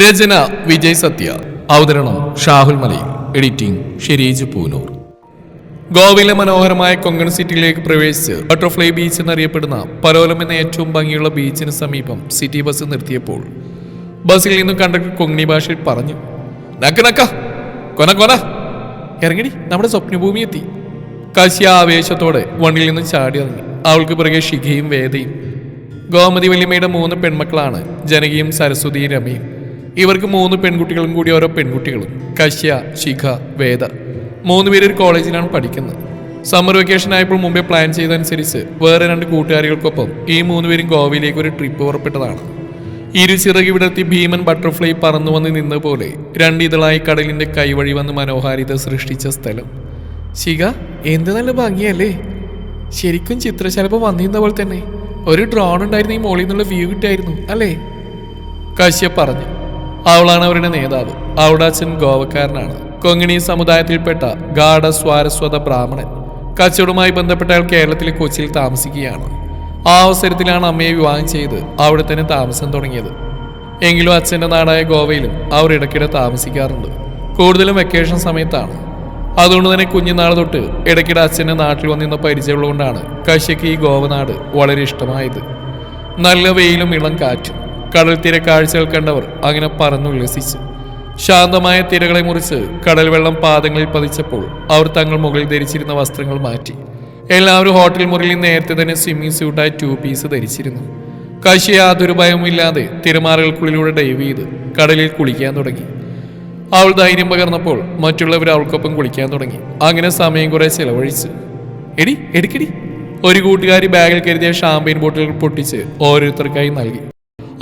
രചന വിജയ് സത്യ. അവതരണം ഷാഹുൽ മലയിൽ. എഡിറ്റിംഗ് ഷെരീജ് പൂനൂർ. ഗോവയിലെ മനോഹരമായ കൊങ്കൺ സിറ്റിയിലേക്ക് പ്രവേശിച്ച് ബട്ടർഫ്ലൈ ബീച്ച് എന്നറിയപ്പെടുന്ന പലോലം എന്ന ഏറ്റവും ഭംഗിയുള്ള ബീച്ചിന് സമീപം സിറ്റി ബസ് നിർത്തിയപ്പോൾ ബസ്സിൽ നിന്നും കണ്ടക്ടർ കൊങ്ങി ഭാഷയിൽ പറഞ്ഞു നക്ക നക്ക കൊന കൊന ഇറങ്ങടി നമ്മുടെ സ്വപ്നഭൂമി എത്തി കശി ആവേശത്തോടെ വണ്ടിയിൽ നിന്ന് ചാടി ഇറങ്ങി. അവൾക്ക് പിറകെ ശിഖയും വേദയും. ഗോമതി വല്യമ്മയുടെ മൂന്ന് പെൺമക്കളാണ് ജനകിയും സരസ്വതിയും രമയും. ഇവർക്ക് മൂന്ന് പെൺകുട്ടികളും കൂടി ഓരോ പെൺകുട്ടികളും. കശ്യ ശിഖ വേദ. മൂന്ന് പേര് ഒരു കോളേജിലാണ് പഠിക്കുന്നത്. സമ്മർ വെക്കേഷൻ ആയപ്പോൾ മുമ്പേ പ്ലാൻ ചെയ്തതനുസരിച്ച് വേറെ രണ്ട് കൂട്ടുകാരികൾക്കൊപ്പം ഈ മൂന്ന് പേരും ഗോവയിലേക്ക് ഒരു ട്രിപ്പ് പുറപ്പെട്ടതാണ്. ഇരു ചിറകി വിടർത്തി ഭീമൻ ബട്ടർഫ്ലൈ പറന്നു വന്ന് നിന്ന പോലെ രണ്ടിതളായി കടലിന്റെ കൈവഴി വന്ന് മനോഹാരിത സൃഷ്ടിച്ച സ്ഥലം. ശിഖ എന്ത് നല്ല ഭംഗിയല്ലേ? ശരിക്കും ചിത്രശലഭം വന്നിരുന്ന പോലെ തന്നെ. ഒരു ഡ്രോൺ ഉണ്ടായിരുന്നു ഈ മോളിൽ നിന്നുള്ള വ്യൂ കിട്ടായിരുന്നു അല്ലേ? കശ്യപ് പറഞ്ഞു അവളാണ് അവരുടെ നേതാവ്. അവളുടെ അച്ഛൻ ഗോവക്കാരനാണ്. കൊങ്ങിണി സമുദായത്തിൽപ്പെട്ട ഗാഢ സ്വാരസ്വത ബ്രാഹ്മണൻ. കച്ചവടവുമായി ബന്ധപ്പെട്ട അയാൾ കേരളത്തിലെ കൊച്ചിയിൽ താമസിക്കുകയാണ്. ആ അവസരത്തിലാണ് അമ്മയെ വിവാഹം ചെയ്ത് അവിടെ തന്നെ താമസം തുടങ്ങിയത്. എങ്കിലും അച്ഛന്റെ നാടായ ഗോവയിലും അവർ ഇടയ്ക്കിടെ താമസിക്കാറുണ്ട്. കൂടുതലും വെക്കേഷൻ സമയത്താണ്. അതുകൊണ്ട് തന്നെ കുഞ്ഞുനാൾ തൊട്ട് ഇടയ്ക്കിടെ അച്ഛന്റെ നാട്ടിൽ വന്നിരുന്ന പരിചയമുള്ളതുകൊണ്ടാണ് കശ്യക്ക് ഈ ഗോവനാട് വളരെ ഇഷ്ടമായത്. നല്ല വെയിലും ഇളം കാറ്റും. കടൽ തീര കാഴ്ചകൾ കണ്ടവർ അങ്ങനെ പറന്നുല്ലസിച്ചു ശാന്തമായ തിരകളെ മുറിച്ച് കടൽ വെള്ളം പാദങ്ങളിൽ പതിച്ചപ്പോൾ അവർ തങ്ങൾ മുകളിൽ ധരിച്ചിരുന്ന വസ്ത്രങ്ങൾ മാറ്റി. എല്ലാവരും ഹോട്ടൽ മുറിയിൽ നേരത്തെ തന്നെ സ്വിമ്മിംഗ് സ്യൂട്ടായി ടു പീസ് ധരിച്ചിരുന്നു. കശി യാതൊരു ഭയവുമില്ലാതെ തിരമാറകൾക്കുള്ളിലൂടെ ഡൈവ് ചെയ്ത് കടലിൽ കുളിക്കാൻ തുടങ്ങി. അവൾ ധൈര്യം പകർന്നപ്പോൾ മറ്റുള്ളവർ അവൾക്കൊപ്പം കുളിക്കാൻ തുടങ്ങി. അങ്ങനെ സമയം കുറെ ചിലവഴിച്ച്. എടി എടുക്കടി. ഒരു കൂട്ടുകാരി ബാഗിൽ കരുതിയ ഷാമ്പയിൻ ബോട്ടിലുകൾ പൊട്ടിച്ച് ഓരോരുത്തർക്കായി നൽകി.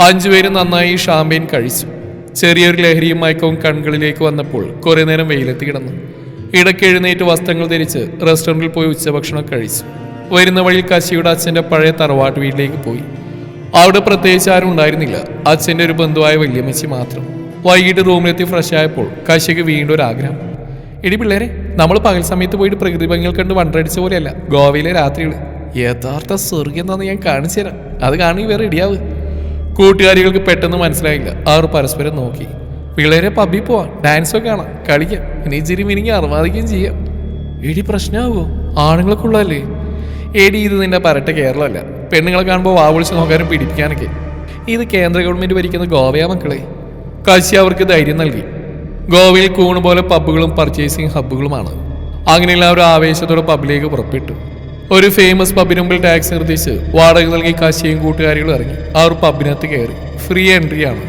അഞ്ചുപേരും നന്നായി ഷാമ്പയിൻ കഴിച്ചു. ചെറിയൊരു ലഹരിയും മയക്കവും കൺകളിലേക്ക് വന്നപ്പോൾ കുറേ നേരം വെയിലെത്തി കിടന്നു. ഇടയ്ക്ക് എഴുന്നേറ്റ് വസ്ത്രങ്ങൾ ധരിച്ച് റെസ്റ്റോറന്റിൽ പോയി ഉച്ചഭക്ഷണം കഴിച്ചു. വരുന്ന വഴിയിൽ കശിയുടെ അച്ഛന്റെ പഴയ തറവാട്ട് വീട്ടിലേക്ക് പോയി. അവിടെ പ്രത്യേകിച്ച് ആരും ഉണ്ടായിരുന്നില്ല. അച്ഛന്റെ ഒരു ബന്ധുവായ വല്യമ്മച്ചി മാത്രം. വൈകിട്ട് റൂമിലെത്തി ഫ്രഷ് ആയപ്പോൾ കശിക്ക് വീണ്ടും ഒരു ആഗ്രഹം. ഇടി പിള്ളേരെ നമ്മൾ പകൽ സമയത്ത് പോയിട്ട് പ്രകൃതി ഭംഗികൾ കണ്ട് വണ്ടടിച്ച പോലെയല്ല ഗോവയിലെ രാത്രികൾ. യഥാർത്ഥ സ്വർഗം എന്താന്ന് ഞാൻ കാണിച്ചു തരാം അത് കാണി വേറെ റെഡിയാവ് കൂട്ടുകാരികൾക്ക് പെട്ടെന്ന് മനസ്സിലായില്ല. അവർ പരസ്പരം നോക്കി. പിള്ളേരെ പബ്ബിൽ പോവാം ഡാൻസൊക്കെ കാണാം കളിക്കാം ഇനി ഇച്ചിരി മിനിങ്ങി അറുമാദിക്കുകയും ചെയ്യാം. എടി പ്രശ്നമാവോ ആണുങ്ങളൊക്കെ ഉള്ളതല്ലേ? എടി ഇത് നിന്റെ പരട്ട കേരളമല്ല. പെണ്ണുങ്ങളെ കാണുമ്പോൾ വാവിളിച്ച് നോക്കാനും പിടിപ്പിക്കാനൊക്കെ. ഇത് കേന്ദ്ര ഗവൺമെന്റ് ഭരിക്കുന്ന ഗോവയാ മക്കളെ. കശി അവർക്ക് ധൈര്യം നൽകി. ഗോവയിൽ കൂണ് പോലെ പബ്ബുകളും പർച്ചേസിംഗ് ഹബ്ബുകളുമാണ് അങ്ങനെയുള്ള ഒരു ആവേശത്തോടെ പബ്ബിലേക്ക് പുറപ്പെട്ടു. ഒരു ഫേമസ് പബ്ബിന് മുമ്പിൽ ടാക്സി നിർദ്ദേശിച്ച് വാടക നൽകി കശിയും കൂട്ടുകാരികളും ഇറങ്ങി. അവർ പബ്ബിനകത്ത് കയറി. ഫ്രീ എൻട്രി ആണ്.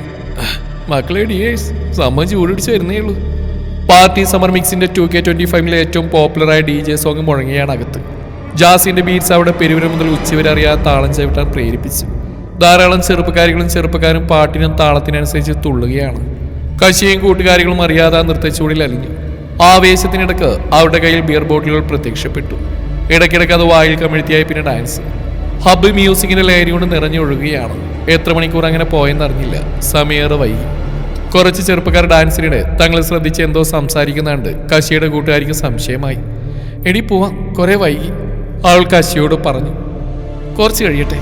മക്കളെ ഡിയേഴ്സ് സമ്മ ചൂടിടിച്ച് വരുന്നേ ഉള്ളൂ. പാർട്ടി സമ്മർ മിക്സിന്റെ ടു കെ ട്വന്റി ഫൈവിലെ ഏറ്റവും പോപ്പുലറായ ഡി ജെ സോങ് മുഴങ്ങിയാണ് അകത്ത്. ജാസിന്റെ ബീറ്റ്സ് അവിടെ പെരുവിര മുതൽ ഉച്ചവരെ അറിയാതെ താളം ചവിട്ടാൻ പ്രേരിപ്പിച്ചു. ധാരാളം ചെറുപ്പക്കാരികളും ചെറുപ്പക്കാരും പാട്ടിനും താളത്തിനനുസരിച്ച് തുള്ളുകയാണ്. കശിയും കൂട്ടുകാരികളും അറിയാതെ നൃത്തച്ചൂടിൽ അലിഞ്ഞു. ആവേശത്തിനിടക്ക് അവരുടെ കയ്യിൽ ബിയർ ബോട്ടിലുകൾ പ്രത്യക്ഷപ്പെട്ടു. ഇടയ്ക്കിടയ്ക്ക് അത് വായിൽ കമിഴ്ത്തിയായി പിന്നെ ഡാൻസ്. ഹബ്ബ് മ്യൂസിക്കിന്റെ ലഹരി കൊണ്ട് നിറഞ്ഞൊഴുകുകയാണ്. എത്ര മണിക്കൂർ അങ്ങനെ പോയെന്നറിഞ്ഞില്ല സമയേറെ വൈകി. കുറച്ച് ചെറുപ്പക്കാർ ഡാൻസിനിടെ തങ്ങളെ ശ്രദ്ധിച്ച് എന്തോ സംസാരിക്കുന്നുണ്ട്. കശിയുടെ കൂട്ടുകാരിക്ക് സംശയമായി. എടി പോവാം കുറേ വൈകി. അവൾ കശിയോട് പറഞ്ഞു. കുറച്ച് കഴിയട്ടെ.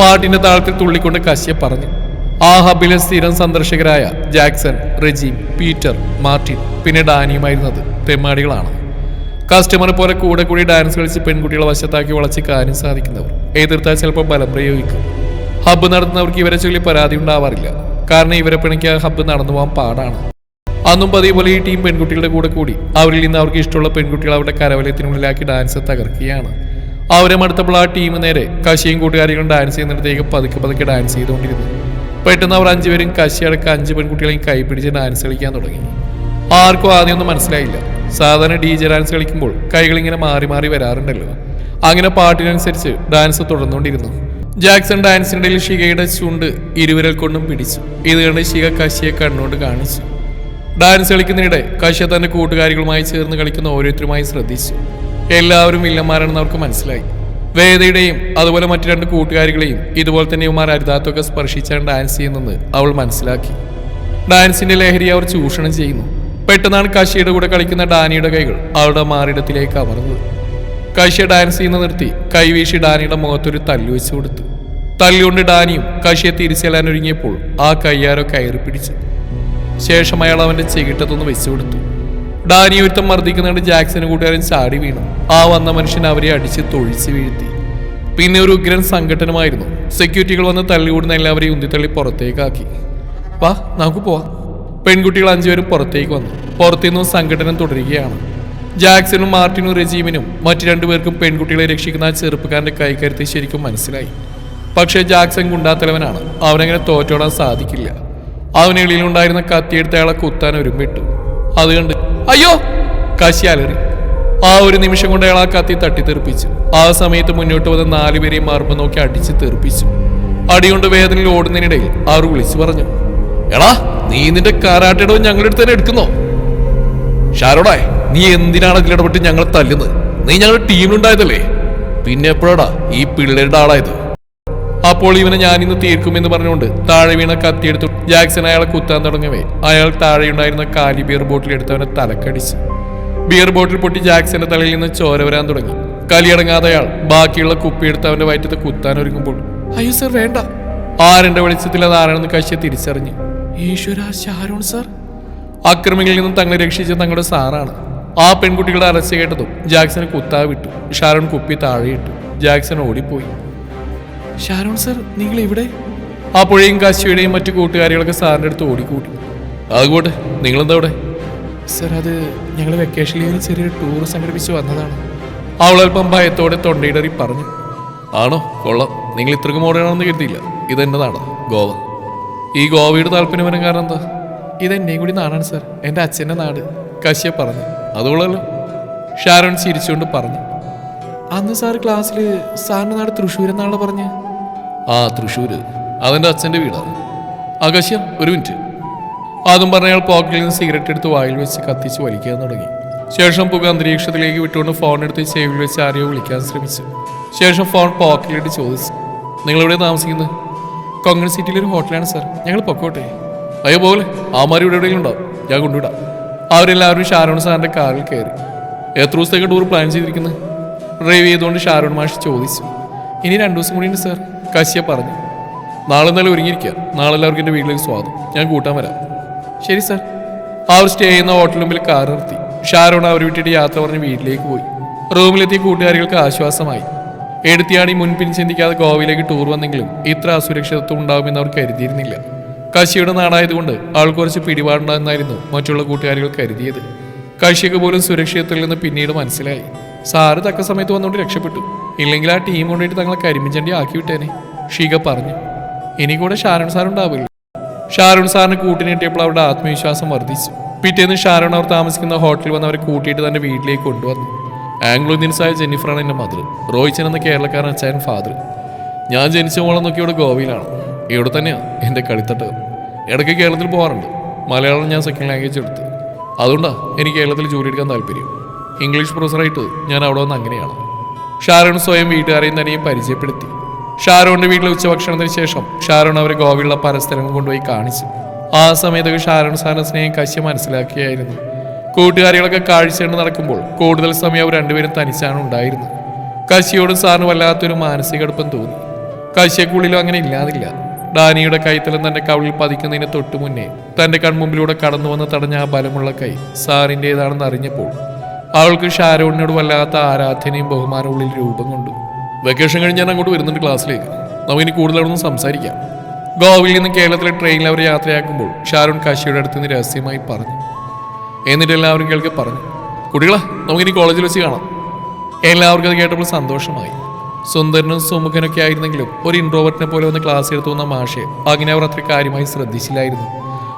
പാട്ടിന്റെ താളത്തിൽ തുള്ളിക്കൊണ്ട് കശിയെ പറഞ്ഞു. ആ ഹബിലെ സ്ഥിരം സന്ദർശകരായ ജാക്സൺ റെജീം പീറ്റർ മാർട്ടിൻ പിന്നെ ഡാനിയുമായിരുന്നത് തെമ്മാടികളാണ്. കസ്റ്റമറെ പോലെ കൂടെ കൂടി ഡാൻസ് കളിച്ച് പെൺകുട്ടികളെ വശത്താക്കി വളച്ച് കാര്യം സാധിക്കുന്നവർ. എതിർത്താൽ ചിലപ്പോൾ ബലം പ്രയോഗിക്കും. ഹബ്ബ് നടത്തുന്നവർക്ക് ഇവരെ ചൊല്ലി പരാതി ഉണ്ടാവാറില്ല. കാരണം ഇവരെ പിണിക്ക് ഹബ്ബ് നടന്നു പോകാൻ പാടാണ്. അന്നും പതിപോലെ പോലെ ഈ ടീം പെൺകുട്ടികളുടെ കൂടെ കൂടി അവരിൽ നിന്ന് അവർക്ക് ഇഷ്ടമുള്ള പെൺകുട്ടികൾ അവരുടെ കരവലയത്തിനുള്ളിലാക്കി ഡാൻസ് തകർക്കുകയാണ്. അവരെ മടുത്തപ്പോൾ ആ ടീം നേരെ കശിയും കൂട്ടുകാരികളും ഡാൻസ് ചെയ്യുന്നിടത്തേക്ക് പതുക്കെ പതുക്കെ ഡാൻസ് ചെയ്തുകൊണ്ടിരുന്നു. പെട്ടെന്ന് അവർ അഞ്ചുപേരും കശി അടക്കം അഞ്ച് പെൺകുട്ടികളെയും കൈപിടിച്ച് ഡാൻസ് കളിക്കാൻ തുടങ്ങി. ആർക്കും ആദ്യമൊന്നും മനസ്സിലായില്ല. സാധാരണ ഡി ജെ ഡാൻസ് കളിക്കുമ്പോൾ കൈകൾ ഇങ്ങനെ മാറി മാറി വരാറുണ്ടല്ലോ. അങ്ങനെ പാട്ടിനനുസരിച്ച് ഡാൻസ് തുടർന്നുകൊണ്ടിരുന്നു. ജാക്സൺ ഡാൻസിനിടയിൽ ഷികയുടെ ചുണ്ട് ഇരുവിരൽ കൊണ്ടും പിടിച്ചു. ഇത് കണ്ട് ഷിക കശിയെ കണ്ണുകൊണ്ട് കാണിച്ചു. ഡാൻസ് കളിക്കുന്നതിനിടെ കശ്യ തന്റെ കൂട്ടുകാരികളുമായി ചേർന്ന് കളിക്കുന്ന ഓരോരുത്തരുമായി ശ്രദ്ധിച്ചു. എല്ലാവരും വില്ലന്മാരാണെന്ന് അവർക്ക് മനസ്സിലായി. വേദയുടെയും അതുപോലെ മറ്റു രണ്ട് കൂട്ടുകാരികളെയും ഇതുപോലെ തന്നെ ഇവമാർ അരുതാത്തൊക്കെ സ്പർശിച്ചാണ് ഡാൻസ് ചെയ്യുന്നെന്ന് അവൾ മനസ്സിലാക്കി. ഡാൻസിന്റെ ലഹരി അവർ ചൂഷണം ചെയ്യുന്നു. പെട്ടെന്നാണ് കശിയുടെ കൂടെ കളിക്കുന്ന ഡാനിയുടെ കൈകൾ അവളുടെ മാറിടത്തിലേക്ക് അമർന്നത്. കശ്യ ഡാൻസ് ചെയ്യുന്ന നിർത്തി കൈവീശി ഡാനിയുടെ മുഖത്തൊരു തല്ലു വെച്ചു കൊടുത്തു. തല്ലുകൊണ്ട് ഡാനിയും കശിയെ തിരിച്ചെല്ലാൻ ഒരുങ്ങിയപ്പോൾ ആ കയ്യാരോ കയറി പിടിച്ചു. ശേഷം അയാൾ അവന്റെ ചെകിട്ടത്തൊന്ന് വെച്ചു കൊടുത്തു. ഡാനി ഒരുത്തം മർദ്ദിക്കുന്നുണ്ട് ജാക്സന് കൂട്ടുകാരൻ ചാടി വീണു. ആ വന്ന മനുഷ്യൻ അവരെ അടിച്ച് തൊഴിച്ച് വീഴ്ത്തി. പിന്നെ ഒരു ഉഗ്രൻ സംഘടനമായിരുന്നു സെക്യൂരിറ്റികൾ വന്ന് തള്ളികൂടുന്ന എല്ലാവരെയും ഉന്തിത്തള്ളി പുറത്തേക്കാക്കി. വാ നമുക്ക് പോവാം. പെൺകുട്ടികൾ അഞ്ചുപേരും പുറത്തേക്ക് വന്നു. പുറത്തുനിന്നും സംഘടന തുടരുകയാണ്. ജാക്സണും മാർട്ടിനും റെജീമിനും മറ്റു രണ്ടുപേർക്കും പെൺകുട്ടികളെ രക്ഷിക്കുന്ന ആ ചെറുപ്പക്കാരന്റെ കൈകരുത്തി ശരിക്കും മനസ്സിലായി. പക്ഷേ ജാക്സൺ ഗുണ്ടാത്തലവനാണ്. അവനങ്ങനെ തോറ്റോടാൻ സാധിക്കില്ല. അവന് എളിയിലുണ്ടായിരുന്ന കത്തിയെടുത്ത് അയാളെ കുത്താൻ ഒരുമ്പിട്ടു അത് കണ്ട് അയ്യോ! കശി അലറി. ആ ഒരു നിമിഷം കൊണ്ട് അയാൾ ആ കത്തി തട്ടിത്തെറിപ്പിച്ചു. ആ സമയത്ത് മുന്നോട്ട് വന്ന നാലുപേരെയും മറുപ് നോക്കി അടിച്ച് തെറിപ്പിച്ചു. അടികൊണ്ട് വേദനയിൽ ഓടുന്നതിനിടയിൽ ആറ് വിളിച്ചു പറഞ്ഞു എടാ നീ നിന്റെ കാരാട്ടയിടവും ഞങ്ങളുടെ അടുത്ത് തന്നെ എടുക്കുന്നോ? ഷാരോടായ് നീ എന്തിനാണ് അതിലിടപെട്ട് ഞങ്ങൾ തല്ലുന്നത്? നീ ഞങ്ങളുടെ ടീമിലുണ്ടായതല്ലേ? പിന്നെ എപ്പോഴാടാ ഈ പിള്ളേരുടെ ആളായത്? അപ്പോൾ ഇവനെ ഞാൻ ഇന്ന് തീർക്കുമെന്ന് പറഞ്ഞുകൊണ്ട് താഴെ വീണ കത്തിയെടുത്തു ജാക്സൺ അയാളെ കുത്താൻ തുടങ്ങവേ അയാൾ താഴെയുണ്ടായിരുന്ന കാലി ബിയർ ബോട്ടിൽ എടുത്ത് അവനെ തലക്കടിച്ചു. ബിയർ ബോട്ടിൽ പൊട്ടി ജാക്സന്റെ തലയിൽ നിന്ന് ചോര വരാൻ തുടങ്ങി. കലിയടങ്ങാതെ അയാൾ ബാക്കിയുള്ള കുപ്പി എടുത്ത് അവന്റെ വയറ്റത്ത് കുത്താൻ ഒരുങ്ങുമ്പോൾ അയ്യോ സർ വേണ്ട. ആരന്റെ വെളിച്ചത്തിൽ അതാരാണെന്ന് കശ്യ തിരിച്ചറിഞ്ഞു. ഈശ്വര ഷാരോൺ സർ. അക്രമികളിൽ നിന്നും തങ്ങളെ രക്ഷിച്ച തങ്ങളുടെ സാറാണ്. ആ പെൺകുട്ടികളുടെ അറസ്റ്റ് കേട്ടതും ജാക്സന് കുത്താ വിട്ടു. ഷാരോൺ കുപ്പി താഴെയിട്ടു ജാക്സൺ ഓടിപ്പോയി. ഷാരോൺ സർ നിങ്ങൾ ഇവിടെ അപ്പോഴേയും കാശിയുടെയും മറ്റു കൂട്ടുകാരികളൊക്കെ സാറിന്റെ അടുത്ത് ഓടിക്കൂട്ടി. അതുകൊണ്ട് നിങ്ങളെന്താ അവിടെ? സർ അത് ഞങ്ങൾ വെക്കേഷൻ ലീവിൽ ചെറിയ ടൂർ സംഘടിപ്പിച്ച് വന്നതാണ്. അവളൽപ്പം ഭയത്തോടെ തൊണ്ടയിടറി പറഞ്ഞു. ആണോ? കൊള്ളാം. നിങ്ങൾ ഇത്രക്കും ഓടണമെന്ന് കരുതിയില്ല. ഇതെന്നതാണ്? ഗോവ. ഈ ഗോവയുടെ താല്പര്യം വരാൻ കാരണം എന്താ? ഇതെന്നെയും കൂടി നാടാണ് സാർ. എന്റെ അച്ഛന്റെ നാട്. കശ്യപ് പറഞ്ഞു. അതുകൊള്ളല്ലോ ഷാരോൺ ചിരിച്ചുകൊണ്ട് പറഞ്ഞു. അന്ന് സാർ ക്ലാസ്സിൽ സാറിന്റെ നാട് തൃശ്ശൂർ എന്നാണല്ലോ പറഞ്ഞ്. ആ തൃശ്ശൂർ. അതെന്റെ അച്ഛന്റെ വീടാണ്. ആകാശ്യ ഒരു മിനിറ്റ്. അതും പറഞ്ഞ അയാൾ പോക്കറ്റിൽ നിന്ന് സിഗരറ്റ് എടുത്ത് വായിൽ വെച്ച് കത്തിച്ച് വലിക്കാൻ തുടങ്ങി. ശേഷം പുക അന്തരീക്ഷത്തിലേക്ക് വിട്ടുകൊണ്ട് ഫോൺ എടുത്ത് ചെവിയിൽ വെച്ച് ആരെയോ വിളിക്കാൻ ശ്രമിച്ചു. ശേഷം ഫോൺ പോക്കറ്റിലിട്ട് ചോദിച്ചു. നിങ്ങളെവിടെയാണ് താമസിക്കുന്നത്? കൊങ്കൺ സിറ്റിയിലെ ഒരു ഹോട്ടലാണ് സാർ ഞങ്ങൾ പൊക്കോട്ടെ. അയ്യോ പോലെ ആമാരി ഇവിടെ എവിടെയെങ്കിലും ഉണ്ടാവും ഞാൻ കൊണ്ടുവിടാം. അവരെല്ലാവരും ഷാരോൺ സാറിന്റെ കാറിൽ കയറി. എത്ര ദിവസത്തേക്ക് ടൂർ പ്ലാൻ ചെയ്തിരിക്കുന്നത് ഡ്രൈവ് ചെയ്തുകൊണ്ട് ഷാരോൺ മാഷ് ചോദിച്ചു. ഇനി രണ്ടു ദിവസം കൂടി ഉണ്ട് സാർ കശ്യ പറഞ്ഞു. നാളെ എന്തായാലും ഒരുങ്ങിയിരിക്കുക നാളെ എല്ലാവർക്കും എന്റെ വീട്ടിലേക്ക് സ്വാദം ഞാൻ കൂട്ടാൻ വരാം. ശരി സാർ അവർ സ്റ്റേ ചെയ്യുന്ന ഹോട്ടൽ മുമ്പിൽ കാർ നിർത്തി. ഷാരോൺ അവർ വിട്ടിട്ട് യാത്ര പറഞ്ഞ് വീട്ടിലേക്ക് പോയി. റൂമിലെത്തിയ കൂട്ടുകാരികൾക്ക് ആശ്വാസമായി. എടുത്തിയാണി മുൻപിൻ ചിന്തിക്കാതെ ഗോവയിലേക്ക് ടൂർ വന്നെങ്കിലും ഇത്ര അസുരക്ഷിതത്വം ഉണ്ടാവുമെന്ന് അവർ കരുതിയിരുന്നില്ല. കശിയുടെ നാടായതുകൊണ്ട് ആൾ കുറച്ച് പിടിപാടുണ്ടാകുന്നതായിരുന്നു മറ്റുള്ള കൂട്ടുകാരികൾ കരുതിയത്. കശിക്ക് പോലും സുരക്ഷിതത്തിൽ നിന്ന് പിന്നീട് മനസ്സിലായി. സാറ് തക്ക സമയത്ത് വന്നുകൊണ്ട് രക്ഷപ്പെട്ടു. ഇല്ലെങ്കിൽ ആ ടീം കൊണ്ടുപോയിട്ട് തങ്ങളെ കരിമ്പിച്ചണ്ടി ആക്കി വിട്ടേനെ ഷീക പറഞ്ഞു. ഇനി കൂടെ ഷാരൺ സാർ ഉണ്ടാവില്ല. ഷാരൂൺ സാറിന് കൂട്ടിനെട്ടിയപ്പോൾ അവരുടെ ആത്മവിശ്വാസം വർദ്ധിച്ചു. പിറ്റേന്ന് ഷാരൂൺ അവർ താമസിക്കുന്ന ഹോട്ടലിൽ വന്ന് അവരെ കൂട്ടിയിട്ട് തന്റെ വീട്ടിലേക്ക് കൊണ്ടുവന്നു. ആംഗ്ലോ ഇന്ത്യൻസായ ജെന്നിഫറാണ് എന്റെ മദർ. റോയിച്ചൻ എന്ന കേരളക്കാരൻ അച്ഛൻ ഫാദർ. ഞാൻ ജനിച്ച മോളെന്നൊക്കെ നോക്കി ഇവിടെ ഗോവയിലാണ്. ഇവിടെ തന്നെയാണ് എന്റെ കളിത്തട്ട് ഇടയ്ക്ക് കേരളത്തിൽ പോകാറുണ്ട് മലയാളം ഞാൻ സെക്കൻഡ് ലാംഗ്വേജ് എടുത്ത്. അതുകൊണ്ടാണ് എനിക്ക് കേരളത്തിൽ ജോലി എടുക്കാൻ താല്പര്യം. ഇംഗ്ലീഷ് പ്രൊഫസറായിട്ട് ഞാൻ അവിടെ വന്ന് അങ്ങനെയാണ്. ഷാരോൺ സ്വയം വീട്ടുകാരെയും തന്നെയും പരിചയപ്പെടുത്തി. ഷാരോണിന്റെ വീട്ടിലെ ഉച്ചഭക്ഷണത്തിന് ശേഷം ഷാരോൺ അവരെ ഗോവയിലുള്ള പല സ്ഥലങ്ങൾ കൊണ്ടുപോയി കാണിച്ചു. ആ സമയത്തൊക്കെ ഷാരോൺ സാറിന്റെ സ്നേഹം കശ്യ മനസ്സിലാക്കിയായിരുന്നു. കൂട്ടുകാരികളൊക്കെ കാഴ്ചകൊണ്ട് നടക്കുമ്പോൾ കൂടുതൽ സമയം അവർ രണ്ടുപേരും തനിച്ചാണ് ഉണ്ടായിരുന്നത്. കശിയോടും സാറിന് വല്ലാത്തൊരു മാനസിക അടുപ്പം തോന്നി. കശിയക്കുള്ളിലും അങ്ങനെ ഇല്ലാതില്ല. ഡാനിയുടെ കൈത്തലം തന്റെ കവിളിൽ പതിക്കുന്നതിന് തൊട്ടു മുന്നേ തന്റെ കൺമുമ്പിലൂടെ കടന്നു വന്ന് തടഞ്ഞ ആ ബലമുള്ള കൈ സാറിന്റെതാണെന്ന് അറിഞ്ഞപ്പോൾ അവൾക്ക് ഷാരോണിനോട് വല്ലാത്ത ആരാധനയും ബഹുമാനവും ഉള്ളിൽ രൂപം കൊണ്ടു. വെക്കേഷൻ കഴിഞ്ഞ് ഞാൻ അങ്ങോട്ട് വരുന്നുണ്ട് ക്ലാസ്സിലേക്ക്. നമുക്കിനി കൂടുതലൊന്നും സംസാരിക്കാം. ഗോവയിൽ നിന്ന് കേരളത്തിലെ ട്രെയിനിൽ അവർ യാത്രയാക്കുമ്പോൾ ഷാരോൺ കാശിയുടെ അടുത്ത് നിന്ന് രഹസ്യമായി പറഞ്ഞു. എന്നിട്ട് എല്ലാവരും കേൾക്കെ പറഞ്ഞു. കുട്ടികളെ നമുക്കിനി കോളേജിൽ വെച്ച് കാണാം. എല്ലാവർക്കും അത് കേട്ടപ്പോൾ സന്തോഷമായി. സുന്ദരനും സുമുഖനൊക്കെ ആയിരുന്നെങ്കിലും ഒരു ഇൻട്രോവർട്ടിനെ പോലെ ഒന്ന് ക്ലാസ് എടുത്തു വന്ന മാഷെ അങ്ങനെ അവർ അത്ര കാര്യമായി ശ്രദ്ധിച്ചില്ലായിരുന്നു.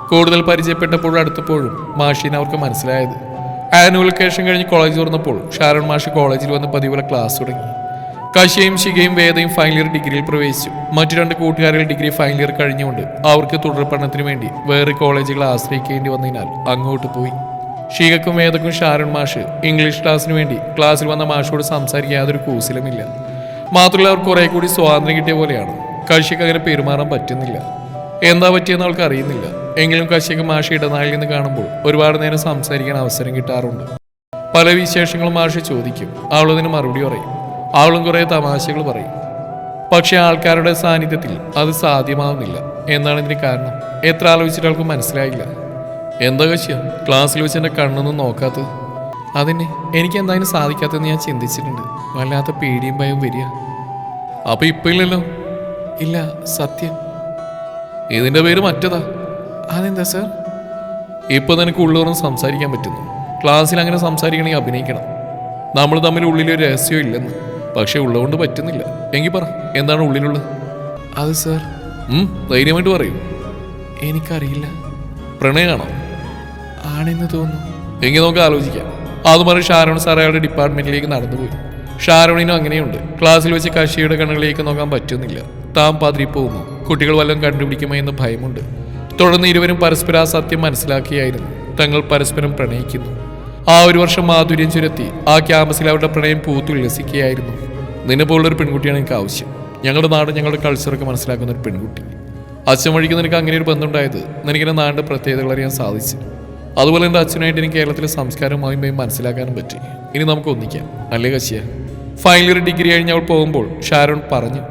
കൂടുതൽ പരിചയപ്പെട്ടപ്പോഴും അടുത്തപ്പോഴും മാഷിനെ അവർക്ക് മനസ്സിലായത്. ആനുവൽ കേഷൻ കഴിഞ്ഞ് കോളേജ് തുറന്നപ്പോൾ ഷാരോൺ മാഷ് കോളേജിൽ വന്ന് പതിവുള്ള ക്ലാസ് തുടങ്ങി. കശിയും ശികയും വേദയും ഫൈനൽ ഇയർ ഡിഗ്രിയിൽ പ്രവേശിച്ചു. മറ്റു രണ്ട് കൂട്ടുകാരികൾ ഡിഗ്രി ഫൈനൽ ഇയർ കഴിഞ്ഞുകൊണ്ട് അവർക്ക് തുടർ പഠനത്തിന് വേണ്ടി വേറെ കോളേജുകളെ ആശ്രയിക്കേണ്ടി വന്നതിനാൽ അങ്ങോട്ട് പോയി. ഷീകക്കും വേദക്കും ഷാരൺ മാഷ് ഇംഗ്ലീഷ് ക്ലാസ്സിന് വേണ്ടി ക്ലാസ്സിൽ വന്ന മാഷോട് സംസാരിക്കാൻ യാതൊരു കൂസലുമില്ല. മാത്രമല്ല അവർ കുറെ കൂടി സ്വാതന്ത്ര്യം കിട്ടിയ പോലെയാണ്. കശിക്ക് അങ്ങനെ പെരുമാറാൻ പറ്റുന്നില്ല. എന്താ പറ്റിയെന്ന് അവൾക്ക് അറിയുന്നില്ല. എങ്കിലും കശിക്ക് മാഷ് ഇടനാഴിൽ നിന്ന് കാണുമ്പോൾ ഒരുപാട് നേരം സംസാരിക്കാൻ അവസരം കിട്ടാറുണ്ട്. പല വിശേഷങ്ങളും മാഷ് ചോദിക്കും. അവളതിന് മറുപടി പറയും. അവളും കുറെ തമാശകൾ പറയും. പക്ഷെ ആൾക്കാരുടെ സാന്നിധ്യത്തിൽ അത് സാധ്യമാവുന്നില്ല. എന്നാണ് ഇതിന് കാരണം. എത്ര ആലോചിച്ചിട്ട് അവൾക്ക് മനസ്സിലായില്ല. എന്താ കശ്യ? ക്ലാസ്സിൽ വെച്ച് എന്റെ കണ്ണൊന്നും നോക്കാത്തത്? അതിനെ എനിക്ക് എന്തായാലും സാധിക്കാത്തതെന്ന് ഞാൻ ചിന്തിച്ചിട്ടുണ്ട്. വല്ലാത്ത പേടിയും ഭയവും വരിക. അപ്പൊ ഇപ്പൊ ഇല്ലല്ലോ? ഇല്ല സത്യം. ഇതിന്റെ പേര് മറ്റതാ? അതെന്താ സർ? ഇപ്പോൾ നിനക്ക് ഉള്ളവരും സംസാരിക്കാൻ പറ്റുന്നു. ക്ലാസ്സിൽ അങ്ങനെ സംസാരിക്കണമെങ്കിൽ അഭിനയിക്കണം. നമ്മൾ തമ്മിൽ ഉള്ളിലൊരു രഹസ്യം ഇല്ലെന്ന്. പക്ഷെ ഉള്ളതുകൊണ്ട് പറ്റുന്നില്ല. എങ്കിൽ പറ എന്താണ് ഉള്ളിലുള്ളത്? അത് സർ. ധൈര്യമായിട്ട് പറയൂ. എനിക്കറിയില്ല. പ്രണയമാണോ ആണെന്ന് തോന്നുന്നു. എങ്കിൽ നമുക്ക് ആലോചിക്കാം. അത് പറഞ്ഞ് ഷാരോൺ സാർ അയാളുടെ ഡിപ്പാർട്ട്മെന്റിലേക്ക് നടന്നുപോയി. ഷാരോണിനും അങ്ങനെയുണ്ട് ക്ലാസ്സിൽ വെച്ച് കക്ഷിയുടെ കണ്ണുകളിലേക്ക് നോക്കാൻ പറ്റുന്നില്ല. താൻ പതിരിപ്പോകുമോ കുട്ടികൾ വല്ലതും കണ്ടുപിടിക്കുമോ എന്ന് ഭയമുണ്ട്. തുടർന്ന് ഇരുവരും പരസ്പരം ആ സത്യം മനസ്സിലാക്കിയായിരുന്നു. തങ്ങൾ പരസ്പരം പ്രണയിക്കുന്നു. ആ ഒരു വർഷം മാധുര്യം ചുരത്തി ആ ക്യാമ്പസിൽ അവരുടെ പ്രണയം പൂത്തുല്ലസിക്കുകയായിരുന്നു നിന്നെ പോലുള്ളൊരു പെൺകുട്ടിയാണ് എനിക്ക് ആവശ്യം. ഞങ്ങളുടെ നാട് ഞങ്ങളുടെ കൾച്ചറൊക്കെ മനസ്സിലാക്കുന്ന ഒരു പെൺകുട്ടി. അച്ഛൻ വഴിക്ക് നിനക്ക് അങ്ങനെ ഒരു ബന്ധമുണ്ടായത് നിനക്കിന്റെ നാടിന്റെ പ്രത്യേകതകൾ അറിയാൻ സാധിച്ചു. അതുപോലെ എന്റെ അച്ഛനായിട്ട് എനിക്ക് കേരളത്തിലെ സംസ്കാരവും മഹിമയും മനസ്സിലാക്കാനും പറ്റി. ഇനി നമുക്ക് ഒന്നിക്കാം. അല്ലേ കശിയ? ഫൈനൽ ഒരു ഡിഗ്രി കഴിഞ്ഞ് അവൾ പോകുമ്പോൾ ഷാരോൺ പറഞ്ഞു